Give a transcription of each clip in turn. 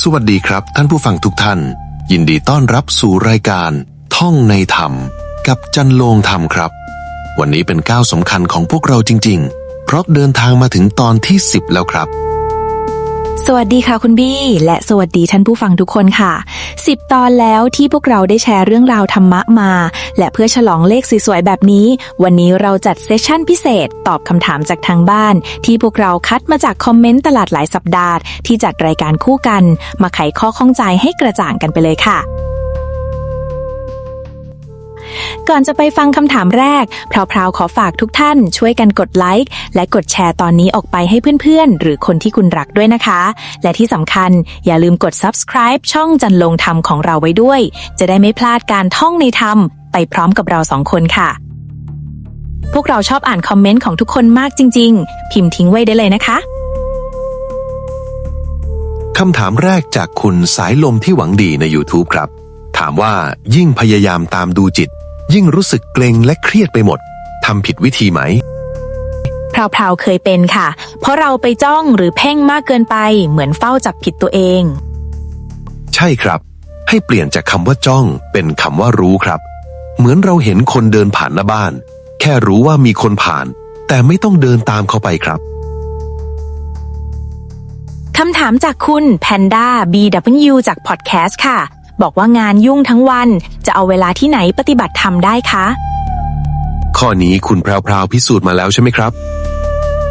สวัสดีครับท่านผู้ฟังทุกท่าน ยินดีต้อนรับสู่รายการ ท่องในธรรม กับจันโลงธรรมครับ วันนี้เป็นก้าวสำคัญของพวกเราจริง ๆ เพราะเดินทางมาถึงตอนที่ 10 แล้วครับ สวัสดีค่ะคุณบี้และสวัสดีท่านผู้ฟังทุกคนค่ะ 10 ตอนแล้วที่พวกเราได้แชร์เรื่องราวธรรมะมา และเพื่อฉลองเลขสวยๆแบบนี้ วันนี้เราจัดเซสชั่นพิเศษ ตอบคำถามจากทางบ้าน ที่พวกเราคัดมาจากคอมเมนต์ตลาดหลายสัปดาห์ที่จัดรายการคู่กัน มาไขข้อข้องใจให้กระจ่างกันไปเลยค่ะ ก่อนจะไปฟังคำถามแรกพราวๆขอฝากทุกท่านช่วยกันกดไลค์และกดแชร์ตอนนี้ออกไปให้เพื่อนๆ หรือคนที่คุณรักด้วยนะคะ และที่สำคัญอย่าลืมกด subscribe ช่องจันลงธรรมของเราไว้ด้วย จะได้ไม่พลาดการท่องในธรรม ไปพร้อมกับเราสองคนค่ะ พวกเราชอบอ่านคอมเมนต์ของทุกคนมากจริง ๆ พิมพ์ทิ้งไว้ได้เลยนะคะคำถามแรกจากคุณสายลมที่หวังดีใน YouTube ครับ ถามว่ายิ่งพยายามตามดูจิต ยิ่งรู้สึกเกรงและเครียดไปหมดทำผิดวิธีไหมพราวๆเคยเป็นค่ะ เพราะเราไปจ้องหรือเพ่งมากเกินไป เหมือนเฝ้าจับผิดตัวเอง ใช่ครับ ให้เปลี่ยนจากคำว่าจ้องเป็นคำว่ารู้ครับ เหมือนเราเห็นคนเดินผ่านหน้าบ้าน แค่รู้ว่ามีคนผ่าน แต่ไม่ต้องเดินตามเขาไปครับคำถามจากคุณ Panda BW จากพอดแคสต์ค่ะ บอกว่างานยุ่งทั้งวัน จะเอาเวลาที่ไหนปฏิบัติธรรมได้คะ ข้อนี้คุณแพรวๆพิสูจน์มาแล้วใช่ไหมครับ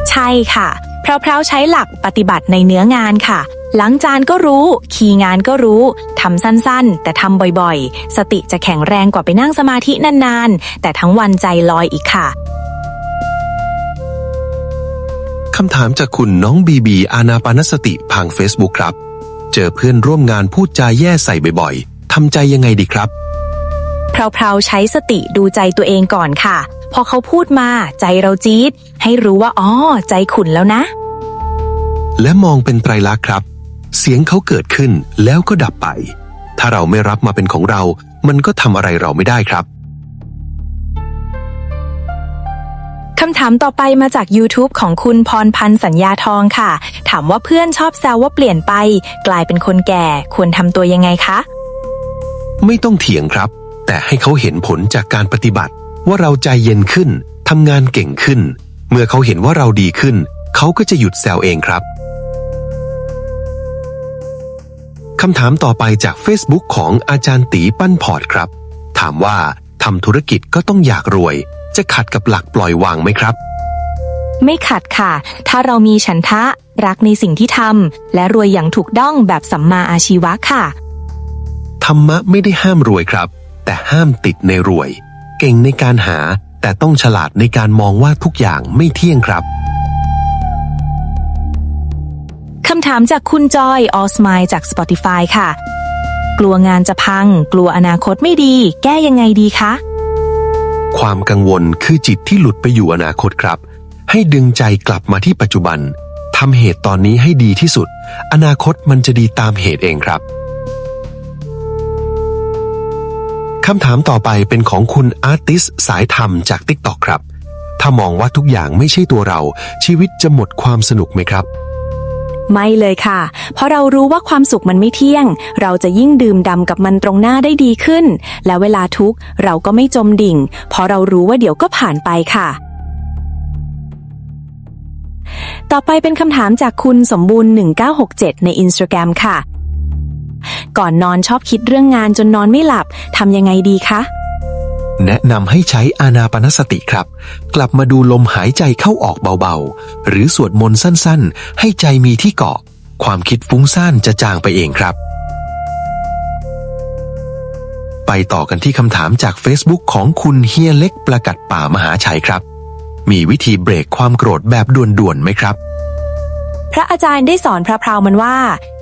ใช่ค่ะเพราๆใช้หลักปฏิบัติในเนื้องานค่ะ หลังจานก็รู้ คีย์งานก็รู้ทำสั้นๆ แต่ทำบ่อยๆ สติจะแข็งแรงกว่าไปนั่งสมาธินานๆ แต่ทั้งวันใจลอยอีกค่ะคำถามจากคุณน้องบีบีอานาปานสติ ทาง Facebook ครับ เจอเพื่อนร่วมงานพูดจาแย่ใส่บ่อยๆทำใจยังไงดีครับเพราๆใช้สติดูใจตัวเองก่อนค่ะ พอเขาพูดมาใจเราจี๊ด ให้รู้ว่าอ๋อใจขุนแล้วนะ และมองเป็นไตรลักษณ์ครับ เสียงเขาเกิดขึ้นแล้วก็ดับไป ถ้าเราไม่รับมาเป็นของเรา มันก็ทำอะไรเราไม่ได้ครับ คำถามต่อไปมาจาก YouTube ของคุณพรพันธ์สัญญาทองค่ะ ถามว่าเพื่อนชอบแซวว่าเปลี่ยนไป กลายเป็นคนแก่ควรทำตัวยังไงคะ ไม่ต้องเถียงครับ แต่ให้เขาเห็นผลจากการปฏิบัติ ว่าเราใจเย็นขึ้นทำงานเก่งขึ้น เมื่อเขาเห็นว่าเราดีขึ้น เขาก็จะหยุดแซวเองครับคำถามต่อไปจาก Facebook ของอาจารย์ตีปั้นพอร์ตครับ ถามว่าทำธุรกิจก็ต้องอยากรวย จะขัดกับหลักปล่อยวางไหมครับ ไม่ขัดค่ะ ถ้าเรามีฉันทะ รักในสิ่งที่ทำและรวยอย่างถูกต้องแบบสัมมาอาชีวะค่ะ ธรรมะไม่ได้ห้ามรวยครับ แต่ห้ามติดในรวย เก่งในการหา แต่ต้องฉลาดในการมองว่าทุกอย่างไม่เที่ยงครับคำถามจากคุณจอยออสมายจาก Spotify ค่ะ กลัวงานจะพัง กลัวอนาคตไม่ดี แก้ยังไงดีคะ ความกังวลคือจิตที่หลุดไปอยู่อนาคตครับ ให้ดึงใจกลับมาที่ปัจจุบันทำเหตุตอนนี้ให้ดีที่สุด อนาคตมันจะดีตามเหตุเองครับคำถามต่อไปเป็นของคุณอาร์ติสสายธรรมจาก t ิ k t o k ครับ ถ้ามองว่าทุกอย่างไม่ใช่ตัวเรา ชีวิตจะหมดความสนุกไหมครับ ไม่เลยค่ะ เพราะเรารู้ว่าความสุขมันไม่เที่ยง เราจะยิ่งดื่มดำกับมันตรงหน้าได้ดีขึ้น และเวลาทุกข์เราก็ไม่จมดิ่ง เพราะเรารู้ว่าเดี๋ยวก็ผ่านไปค่ะ ต่อไปเป็นคำถามจากคุณสมบูรณ์ 1967 ในอินสตาแกรมค่ะ ก่อนนอนชอบคิดเรื่องงานจนนอนไม่หลับทำยังไงดีคะ แนะนำให้ใช้อานาปนสติครับ กลับมาดูลมหายใจเข้าออกเบาๆ หรือสวดมนต์สั้นๆ ให้ใจมีที่เกาะ ความคิดฟุ้งซ่านจะจางไปเองครับ ไปต่อกันที่คำถามจาก Facebook ของคุณเฮียเล็กประกัดป่ามหาชัยครับ มีวิธีเบรกความโกรธแบบด่วนๆไหมครับ พระอาจารย์ได้สอนพระพราวมันว่า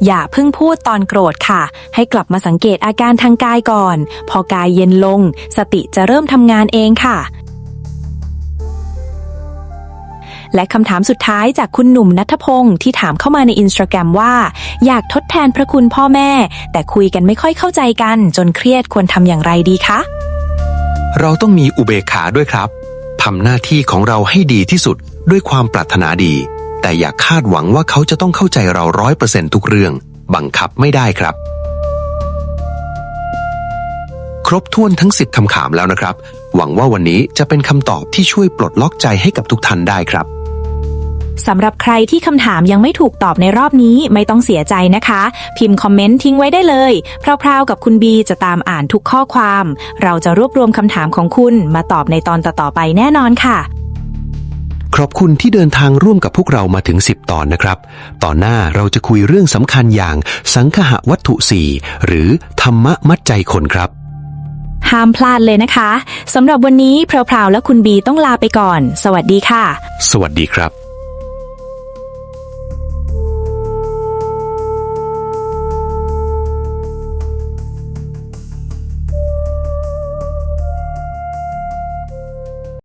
อย่าเพิ่งพูดตอนโกรธค่ะ ให้กลับมาสังเกตอาการทางกายก่อน พอกายเย็นลง สติจะเริ่มทำงานเองค่ะ และคำถามสุดท้ายจากคุณหนุ่มนัทพงศ์ที่ถามเข้ามาในอินสตาแกรมว่า อยากทดแทนพระคุณพ่อแม่ แต่คุยกันไม่ค่อยเข้าใจกัน จนเครียดควรทำอย่างไรดีคะ เราต้องมีอุเบกขาด้วยครับทำหน้าที่ของเราให้ดีที่สุดด้วยความปรารถนาดี แต่อย่าคาดหวังว่าเขาจะต้องเข้าใจเราร้อยเปอร์เซ็นทุกเรื่อง บังคับไม่ได้ครับ ครบถ้วนทั้ง 10คำถามแล้วนะครับ หวังว่าวันนี้จะเป็นคำตอบที่ช่วยปลดล็อกใจให้กับทุกท่านได้ครับสำหรับใครที่คำถามยังไม่ถูกตอบในรอบนี้ไม่ต้องเสียใจนะคะ พิมพ์คอมเมนต์ทิ้งไว้ได้เลยพราวๆกับคุณบีจะตามอ่านทุกข้อความ เราจะรวบรวมคำถามของคุณมาตอบในตอนต่อๆไปแน่นอนค่ะ ขอบคุณที่เดินทางร่วมกับพวกเรามาถึง 10 ตอนนะครับ ตอนหน้าเราจะคุยเรื่องสำคัญอย่างสังคหวัตถุสี่หรือธรรมะมัดใจคนครับ ห้ามพลาดเลยนะคะสำหรับวันนี้พราวๆและคุณบีต้องลาไปก่อน สวัสดีค่ะ สวัสดีครับ